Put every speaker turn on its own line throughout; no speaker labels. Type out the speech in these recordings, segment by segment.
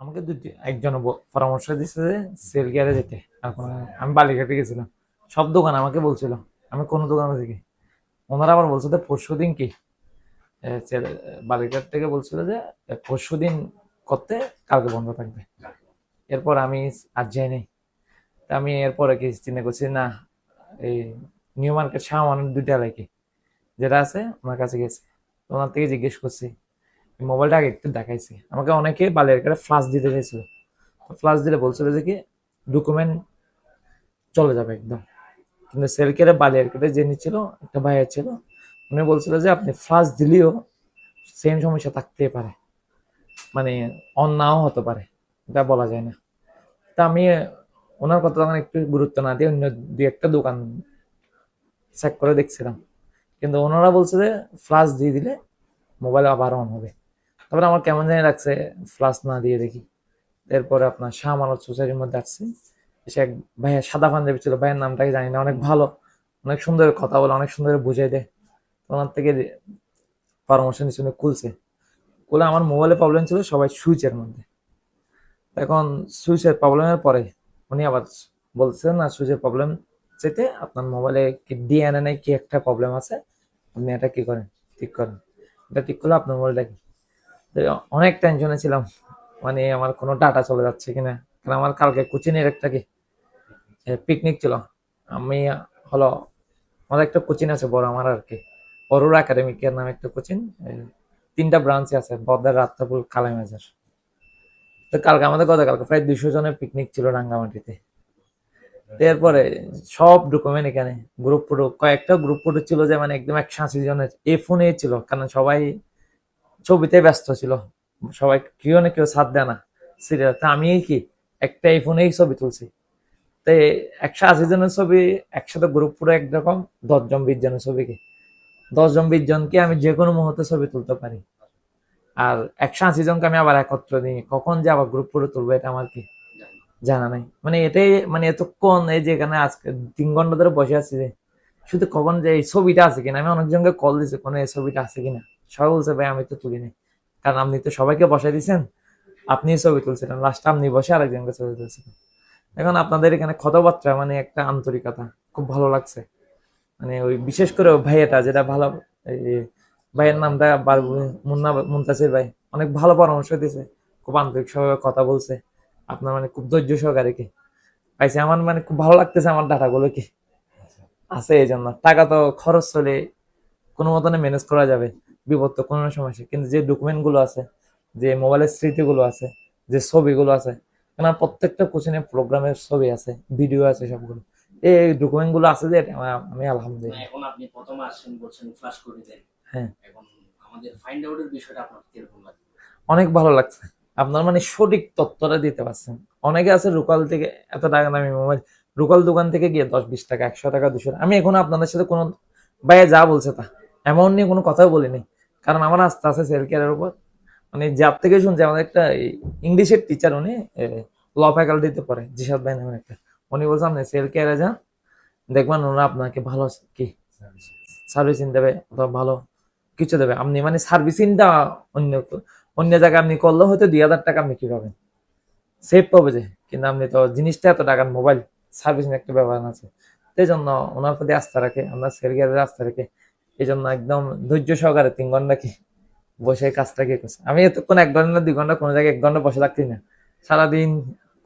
আমাকে দুটি একজন পরামর্শ দিচ্ছে যে সেল গিয়ারে যেতে আমি বালিঘাটে গেছিলাম। সব দোকান আমাকে বলছিল, আমি কোনো দোকানে থেকে। ওনারা আবার বলছে যে পরশু দিন কি? বালিঘাট থেকে বলছিল যে পরশু দিন করতে কালকে বন্ধ থাকবে। এরপর আমি আর যাই নাই। আমি এরপরে কি চিন্তা করছি, না, এই নিউ মার্কেট শাহমানের দুইটা এলাকি যেটা আছে, ওনার কাছে গেছে। ওনার থেকে জিজ্ঞেস করছি মোবাইলটা আগে একটু দেখাইছি। আমাকে অনেকে বালের কাছে ফ্লাশ দিতে চাইছিল। ফ্লাশ দিলে বলছিল যে কি ডকুমেন্ট চলে যাবে একদম। কিন্তু সেলকের বালিয়ার কেটে যে নিচ্ছিল একটা ভাইয়া ছিল, উনি বলছিল যে আপনি ফ্লাশ দিলেও সেম সমস্যা থাকতে পারে। মানে অন নাও হতে পারে। এটা বলা যায় না। তা আমি ওনার কথা তখন একটু গুরুত্ব না দিয়ে অন্য দু একটা দোকান চেক করে দেখছিলাম। কিন্তু ওনারা বলছে যে ফ্লাশ দিয়ে দিলে মোবাইল আবার অন হবে। তারপরে আমার কেমন জানি লাগছে ফ্লাশ না দিয়ে দেখি। এরপরে আপনার শাহ মানত সোসাইটির মধ্যে আসছি। এসে এক ভাইয়া সাদা পাঞ্জাবি ছিল, ভাইয়ের নামটা কি জানি না, অনেক ভালো, অনেক সুন্দর কথা বলে, অনেক সুন্দর বুঝাই দেয়। ওনার থেকে পরামর্শ নিচ্ছে, উনি খুলছে। খুলে আমার মোবাইলে প্রবলেম ছিল, সবাই সুইচের মধ্যে। এখন সুইচের প্রবলেমের পরে উনি আবার বলছেন না সুইচের প্রবলেম যেতে আপনার মোবাইলে কি ডিএনএ কি একটা প্রবলেম আছে? আপনি এটা কি করেন? ঠিক করেন। এটা ঠিক করলে আপনার মোবাইলটা কি? অনেক টেনশনে ছিলাম। মানে আমার কোনো ডাটা চলে যাচ্ছে কিনা। কারণ আমার কালকে কোচিনের একটা কি পিকনিক ছিল। আমি হলো আমার একটা কোচিং আছে বড়, আমার আর কি। অরোরা একাডেমিকের নামে একটা কোচিং তিনটা ব্রাঞ্চে আছে বদ্দার রাত্তাপুর কালাইমাজার তো কালকে আমাদের গতকালকে প্রায় দুশো জনের পিকনিক ছিল রাঙ্গামাটিতে। এরপরে সব ডকুমেন্ট এখানে গ্রুপ ফটো কয়েকটা গ্রুপ ফটো ছিল যে মানে একদম একশো আশি জনের, এ ফোনে ছিল। কারণ সবাই ছবিতে ব্যস্ত ছিল। সবাই কেউ না কেউ সাথ দেয় না। সিরিয়াল আমি কি একটা এই ফোনেই ছবি তুলছি? তো একশো আশি জনের ছবি, একসাথে গ্রুপ পুরো একরকম দশজন বিশ জনের ছবি কি? দশজন বিশ জনকে আমি যে কোনো মুহূর্তে ছবি তুলতে পারি। আর একশো আশি জনকে আমি আবার একত্র নিই কখন যে আবার গ্রুপ পুরো তুলবো এটা আমার কি জানা নাই। মানে এটাই মানে এতক্ষণ এই যে এখানে আজকে তিন ঘণ্টা ধরে বসে আছি যে, শুধু কখন যে এই ছবিটা আছে কিনা, আমি অনেকজনকে কল দিছি, কোনো এই ছবিটা আছে কিনা। সবাই বলছে ভাই আমি তো তুলিনি। কারণ আপনি তো সবাইকে বসাই দিয়েছেন আপনি ছবি তুলছিলেন। লাস্ট আপনি বসে আরেকজনকে ছবি তুলছিলেন। এখন আপনাদের এখানে কথাবার্তা মানে একটা আন্তরিকতা খুব ভালো লাগছে। মানে ওই বিশেষ করে ভাইয়াটা যেটা ভালো ভাইয়ের নামটা মুন্না মুন্তাসির ভাই অনেক ভালো পরামর্শ দিয়েছে। খুব আন্তরিক সভাবে কথা বলছে। আপনার মানে খুব ধৈর্য সহকারে কি পাইছে। আমার মানে খুব ভালো লাগতেছে আমার ডাটাগুলো কি। আছে এই জন্য টাকা তো খরচ চলে কোনো মতনে ম্যানেজ করা যাবে। বিপদ তো কোনো সমস্যা কিন্তু যে ডকুমেন্টগুলো আছে যে মোবাইলের স্মৃতিগুলো আছে যে ছবিগুলো আছে কারণ প্রত্যেকটা কোচিংয়ে প্রোগ্রামের ছবি আছে ভিডিও আছে সবগুলো। এই ডকুমেন্টগুলো আছে যে আমি আলহামদুলিল্লাহ।
এখন আপনি প্রথম আসছেন বলছেন ফ্লাশ করে দেন।
হ্যাঁ।
এখন আমাদের ফাইন্ড আউটের বিষয়টা আপনার কীরকম লাগে?
অনেক ভালো লাগছে। আপনার মানে সঠিক তথ্যটা দিতে পারছেন। অনেকে আছে রুকাল থেকে এত টাকা দামি মোবাইল রুকাল দোকান থেকে গিয়ে দশ বিশ টাকা একশো টাকা দুশো আমি এখন আপনাদের সাথে কোনো ভাইয়া যা বলছে তা এমন নিয়ে কোনো কথাও বলিনি। কারণ আমার আস্থা আছে সেল কেয়ারের উপর। মানে যার থেকে শুনছি, আমাদের একটা ইংলিশের টিচার উনি ল ফ্যাকাল্টিতে পড়ে জিসাদ ভাই নামের একটা। উনি বলছে, আপনি সেল কেয়ারে যান, দেখবেন ওরা আপনাকে ভালো কি? সার্ভিসিং দেবে, অথবা ভালো কিছু দেবে। আপনি মানে সার্ভিসিংটা অন্য অন্য জায়গায় আপনি করলে হয়তো দুই হাজার টাকা আপনি কি পাবেন? সেভ পাবে যে, কিন্তু আপনি তো জিনিসটা এত টাকার মোবাইল সার্ভিসিং একটা ব্যাপার আছে। সেই জন্য ওনার প্রতি আস্থা রাখে আমরা সেলগিয়ারের আস্থা রাখে এই জন্য একদম ধৈর্য সহকারে তিন ঘণ্টা কি বসে কাজটা কি করছে? আমি এতক্ষণ এক ঘণ্টা দুই ঘণ্টা কোনো জায়গায় এক ঘণ্টা বসে থাকতেই না। সারাদিন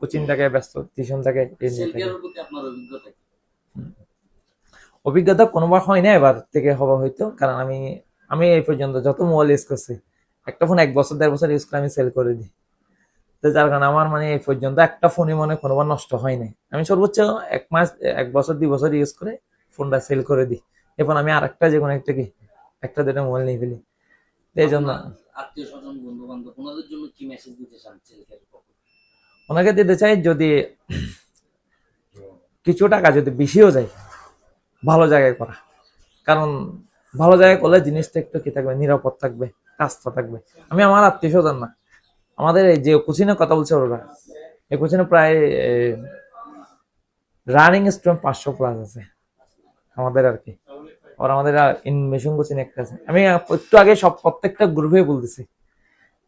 কোচিং থাকে ব্যস্ত টিউশন থাকে।
অভিজ্ঞতা
কোনোবার হয় না এবার থেকে হওয়া হয়তো কারণ আমি আমি এই পর্যন্ত যত মোবাইল ইউজ করছি একটা ফোন এক বছর দেড় বছর ইউজ করে আমি সেল করে দিই। তো যার কারণে আমার মানে এই পর্যন্ত একটা ফোনই মনে কোনোবার নষ্ট হয় নাই। আমি সর্বোচ্চ এক মাস এক বছর দুই বছর ইউজ করে ফোনটা সেল করে দিই। এরপর আমি আর একটা যে কোনো একটা কি একটা দুটো মোবাইল নিয়ে ফেলি। এই জন্য
আত্মীয় স্বজন বন্ধু বান্ধব ওনাদের জন্য কি মেসেজ দিতে চান
ওনাকে দিতে চাই যদি কিছু টাকা যদি বেশিও যায় ভালো জায়গায় করা। কারণ ভালো জায়গায় করলে জিনিসটা একটু কি থাকবে নিরাপদ থাকবে রাস্তা থাকবে। আমি আমার আত্মীয় স্বজন না। আমাদের এই যে কোচিনের কথা বলছে ওরা এই কোচিনে প্রায় রানিং স্টুডেন্ট পাঁচশো প্লাস আছে। আমাদের আর কি। আর আমাদের ইনভেশন কোচিং একটা আমি একটু আগে সব প্রত্যেকটা গ্রুপে বলতেছি।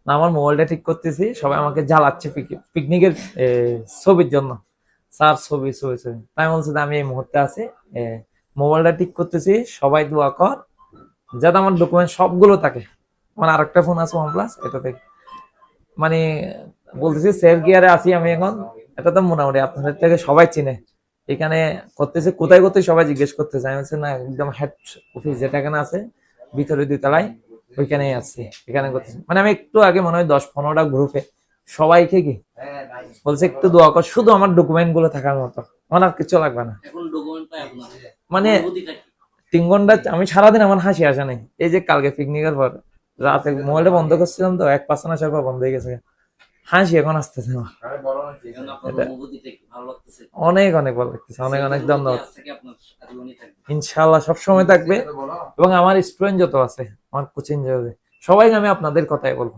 না, আমার মোবাইলটা ঠিক করতেছি, সবাই আমাকে জ্বালাচ্ছে পিকনিকের ছবির জন্য। স্যার, ছবি ছবি ছবি। তাই বলছে আমি এই মুহূর্তে আছি মোবাইলটা ঠিক করতেছি, সবাই দোয়া কর, যাতে আমার ডকুমেন্ট সবগুলো থাকে। আমার আরেকটা ফোন আছে ওয়ান প্লাস এটা থেকে মানে বলতেছি সেফ গিয়ারে আছি আমি এখন। এটা তো মোটামুটি আপনাদের থেকে সবাই চিনে। এখানে করতেছে কোথায় কোথায় সবাই জিজ্ঞেস করতেছে। আমি বলছি না একদম হেড অফিস যেটাখানে আছে ভিতরে দুতলায় ওইখানেই আছি এখানে করতেছি। মানে আমি একটু আগে মনে হয় দশ পনেরোটা গ্রুপে সবাইকে কি বলছে একটু দোয়া কর শুধু আমার ডকুমেন্টগুলো থাকার মতো আমার আর কিছু লাগবে না। মানে তিন ঘণ্টা আমি সারাদিন আমার হাসি আসে নাই। এই যে কালকে পিকনিকের পর রাতে মোবাইলটা বন্ধ করছিলাম তো এক পার্সেন্ট আসার পর বন্ধ হয়ে গেছে। হাসি এখন আসতেছে
লাগতেছে।
অনেক অনেক ভালো লাগতেছে অনেক অনেক ধন্যবাদ ইনশাল্লাহ সবসময় থাকবে। এবং আমার স্টুডেন্ট যত আছে আমার কোচিং যাবে সবাই আমি আপনাদের কথাই বলব।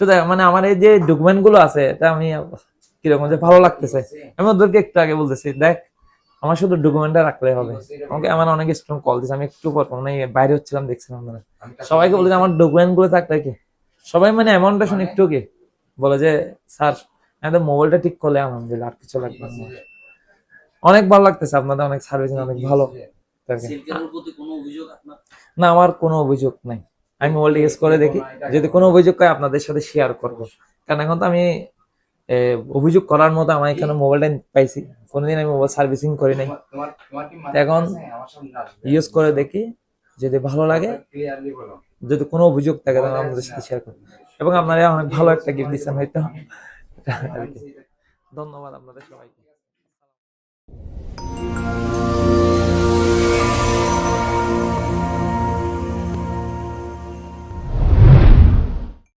শুধু মানে আমার এই যে ডকুমেন্টগুলো আছে এটা আমি কীরকম যে ভালো লাগতেছে আমি ওদেরকে একটু আগে বলতেছি দেখ আমার শুধু ডকুমেন্টটা রাখলে হবে। আমাকে আমার অনেক স্টুডেন্ট কল দিচ্ছে আমি একটু পর মানে বাইরে হচ্ছিলাম দেখছিলাম মানে সবাইকে বলে যে আমার ডকুমেন্টগুলো থাকলে কি? সবাই মানে অ্যামাউন্টটা শুনে একটু কি? বলে যে স্যার আমাদের মোবাইলটা ঠিক করলে আলহামদুলিল্লাহ আর কিছু লাগবে না। অনেক ভালো লাগতেছে আপনাদের অনেক সার্ভিস অনেক ভালো। না আমার কোনো অভিযোগ নাই। আমি মোবাইলটা ইউজ করে দেখি। যদি কোনো অভিযোগ হয় আপনাদের সাথে শেয়ার করব। কারণ এখন তো আমি অভিযোগ করার মতো আমার এখানে মোবাইলটা পাইছি। কোনোদিন আমি মোবাইল সার্ভিসিং করি নাই। এখন ইউজ করে দেখি। যদি ভালো লাগে যদি কোনো অভিযোগ থাকে তাহলে আমাদের সাথে শেয়ার করুন এবং আপনারা অনেক ভালো একটা গিফট দিচ্ছেন হয়তো। ধন্যবাদ আপনাদের সবাইকে